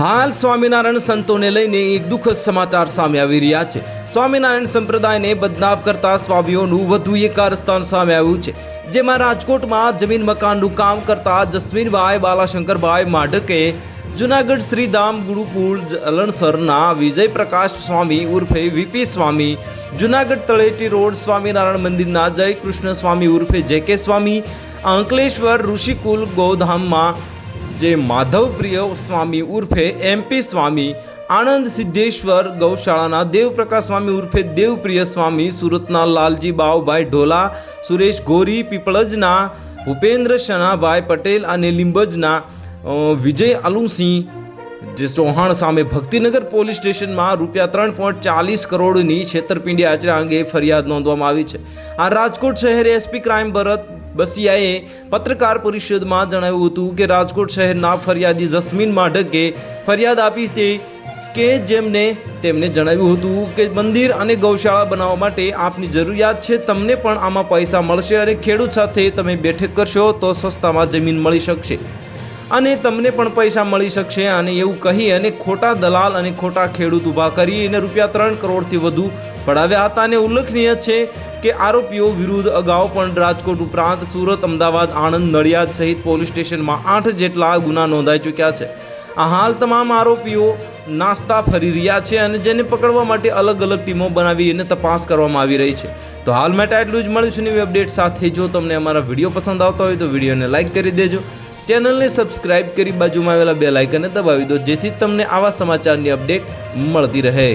હાલ સ્વામિનારાયણ સંતોને લઈને એક દુઃખદ સમાચાર સામે આવી રહ્યા છે. સ્વામિનારાયણ સંપ્રદાયને બદનામ કરતા સ્વામીઓનું વધુ એક કારસ્થાન સામે આવ્યું છે. જેમાં રાજકોટમાં જમીન મકાનનું કામ કરતા જસ્મીનભાઈ બાલાશંકરભાઈ માઢકે જુનાગઢ શ્રીધામ ગુરુકુળ જલણસરના વિજય પ્રકાશ સ્વામી ઉર્ફે વીપી સ્વામી, જુનાગઢ તળેટી રોડ સ્વામિનારાયણ મંદિરના જય કૃષ્ણ સ્વામી ઉર્ફે જે કે સ્વામી, અંકલેશ્વર ઋષિકુલ ગૌધામમાં જે માધવપ્રિય સ્વામી ઉર્ફે એમપી સ્વામી આણંદ સિદ્ધેશ્વર ગૌશાળાના દેવપ્રકાશ સ્વામી ઉર્ફે દેવપ્રિય સ્વામી, સુરતના લાલજી બાવભાઈ ઢોલા, સુરેશ ગોરી, પીપળજના ભૂપેન્દ્ર શનાભાઈ પટેલ અને લીંબજના વિજય અલુસિંહ જે ચૌહાણ સામે ભક્તિનગર પોલીસ સ્ટેશનમાં રૂપિયા ત્રણ પોઈન્ટ ચાલીસ કરોડની છેતરપિંડી આચરા અંગે ફરિયાદ નોંધવામાં આવી છે. આ રાજકોટ શહેર એસપી ક્રાઇમ ભરત બસિયાએ પત્રકાર પરિષદમાં જણાવ્યું હતું કે રાજકોટ શહેરના ફરિયાદી જસ્મીન માઢકે ફરિયાદ આપી તે કે જેમને તેમને જણાવ્યું હતું કે મંદિર અને ગૌશાળા બનાવવા માટે આપની જરૂરિયાત છે, તમને પણ આમાં પૈસા મળશે અને ખેડૂત સાથે તમે બેઠક કરશો તો સસ્તામાં જમીન મળી શકશે. અને તમને પણ પૈસા મળી શકશે અને એવું કહી અને ખોટા દલાલ અને ખોટા ખેડૂત ઊભા કરી અને રૂપિયા ત્રણ કરોડથી વધુ પડાવ્યા હતા. અને ઉલ્લેખનીય છે કે આરોપીઓ વિરુદ્ધ અગાઉ પણ રાજકોટ ઉપરાંત સુરત, અમદાવાદ, આણંદ, નડિયાદ સહિત પોલીસ સ્ટેશનમાં આઠ જેટલા ગુના નોંધાઈ ચૂક્યા છે. આ હાલ તમામ આરોપીઓ નાસ્તા ફરી રહ્યા છે અને જેને પકડવા માટે અલગ અલગ ટીમો બનાવી અને તપાસ કરવામાં આવી રહી છે. તો હાલ માટે આટલું જ. મળીશું નવી અપડેટ સાથે. જો તમને અમારા વીડિયો પસંદ આવતા હોય તો વિડીયોને લાઇક કરી દેજો. ચેનલને સબસ્ક્રાઇબ કરી બાજુમાં આવેલા બે લાઇકને દબાવી દો, જેથી તમને આવા સમાચારની અપડેટ મળતી રહે.